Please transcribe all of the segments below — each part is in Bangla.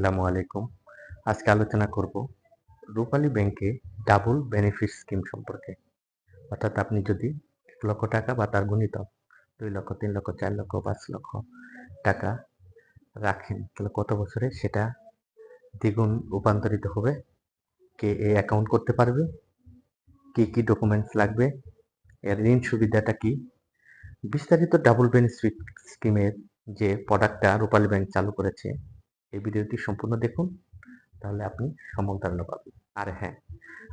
আসসালামু আলাইকুম। আজকে আলোচনা করব রূপালী ব্যাংকে ডাবল বেনিফিট স্কিম সম্পর্কে। অর্থাৎ আপনি যদি এক লক্ষ টাকা বা তার গুণিতক দুই লক্ষ, তিন লক্ষ, চার লক্ষ পাঁচ লক্ষ টাকা রাখেন, তাহলে কত বছরে সেটা দ্বিগুণ রূপান্তরিত হবে? কে এই অ্যাকাউন্ট করতে পারবে? কি কি ডকুমেন্টস লাগবে? এর ঋণ সুবিধাটা কি? বিস্তারিত ডাবল বেনিফিট স্কিমের যে প্রোডাক্টটা রূপালী ব্যাংক চালু করেছে এই ভিডিওটি সম্পূর্ণ দেখুন তাহলে আপনি সম্যক ধারণা পাবেন আর হ্যাঁ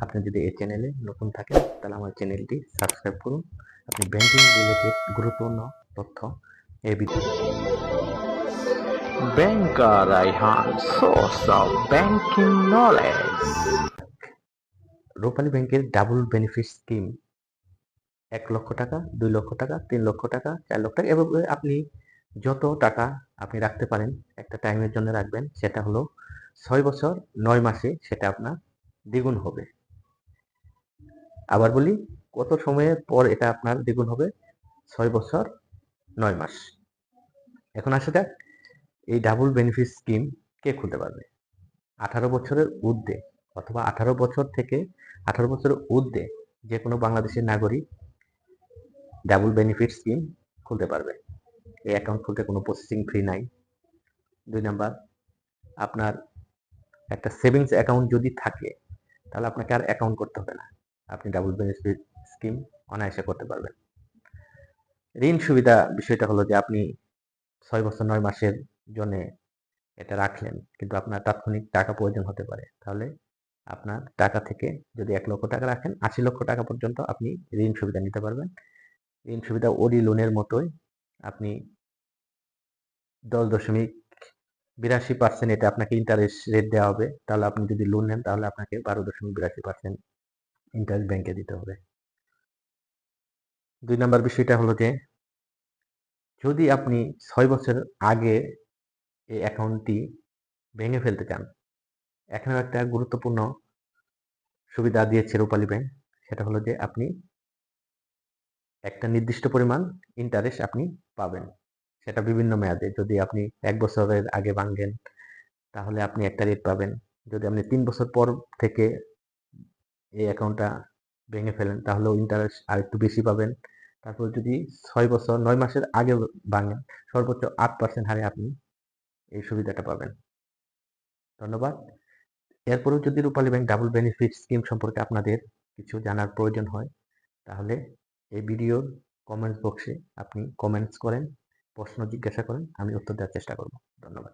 আপনি যদি এই চ্যানেলে নতুন থাকেন তাহলে আমার চ্যানেলটি সাবস্ক্রাইব করুন আপনি ব্যাংকিং রিলেটেড গুরুত্বপূর্ণ তথ্য এই video Banker Raihan, source of banking knowledge. Rupali ব্যাংকের ডাবল বেনিফিট স্কিম এক লক্ষ টাকা দুই লক্ষ টাকা তিন লক্ষ টাকা চার লক্ষ টাকা এভাবে আপনি যত টাকা আপনি রাখতে পারেন একটা টাইমের জন্য রাখবেন, সেটা হলো ছয় বছর, নয় মাসে সেটা আপনার দ্বিগুণ হবে। আবার বলি, কত সময়ের পর এটা আপনার দ্বিগুণ হবে? ছয় বছর, নয় মাস। এখন আসা যাক, এই ডাবল বেনিফিট স্কিম কে খুলতে পারবে? আঠারো বছরের ঊর্ধ্বে অথবা আঠারো বছর থেকে আঠারো বছরের ঊর্ধ্বে যে কোনো বাংলাদেশের নাগরিক ডাবল বেনিফিট স্কিম খুলতে পারবে। এই অ্যাকাউন্ট খুলতে কোনো প্রসেসিং ফি নাই। দুই নাম্বার, আপনার একটা সেভিংস অ্যাকাউন্ট যদি থাকে, তাহলে আপনাকে আর অ্যাকাউন্ট করতে হবে না। আপনি ডাবল বেনিফিট স্কিম অনায়াসে করতে পারবেন। ঋণ সুবিধা বিষয়টা হলো যে আপনি ছয় বছর, নয় মাসের জন্য এটা রাখলেন, কিন্তু আপনার তাৎক্ষণিক টাকা প্রয়োজন হতে পারে। তাহলে আপনার টাকা থেকে যদি এক লক্ষ টাকা রাখেন, আশি লক্ষ টাকা পর্যন্ত আপনি ঋণ সুবিধা নিতে পারবেন। ঋণ সুবিধা ওডি লোনের মতোই আপনি দশ দশমিক বিরাশি পার্সেন্ট এটা আপনাকে ইন্টারেস্ট রেট দেওয়া হবে। তাহলে আপনি যদি লোন নেন, তাহলে আপনাকে বারো দশমিক বিরাশি পার্সেন্ট ইন্টারেস্ট ব্যাংকে দিতে হবে। দুই নম্বর বিষয়টা হলো যে, যদি আপনি ছয় বছর আগে এই অ্যাকাউন্টটি ভেঙে ফেলতে চান, এখানেও একটা গুরুত্বপূর্ণ সুবিধা দিয়েছে রূপালী ব্যাংক সেটা হলো যে আপনি একটা নির্দিষ্ট পরিমাণ ইন্টারেস্ট আপনি পাবেন। সেটা বিভিন্ন মেয়াদে। যদি আপনি এক বছরের আগে ভাঙ্গেন তাহলে আপনি একটা রেট পাবেন। যদি আপনি তিন বছর পর থেকে এই অ্যাকাউন্টটা ভেঙে ফেলেন, তাহলেও ইন্টারেস্ট আর একটু বেশি পাবেন। তারপর যদি ছয় বছর, নয় মাসের আগে ভাঙেন, সর্বোচ্চ আট পার্সেন্ট হারে আপনি এই সুবিধাটা পাবেন। ধন্যবাদ। এরপরেও যদি Rupali bank double benefit scheme সম্পর্কে আপনাদের কিছু জানার প্রয়োজন হয়, তাহলে এই ভিডিওর কমেন্টস বক্সে আপনি কমেন্টস করেন। প্রশ্ন জিজ্ঞাসা করেন আমি উত্তর দেওয়ার চেষ্টা করব। ধন্যবাদ।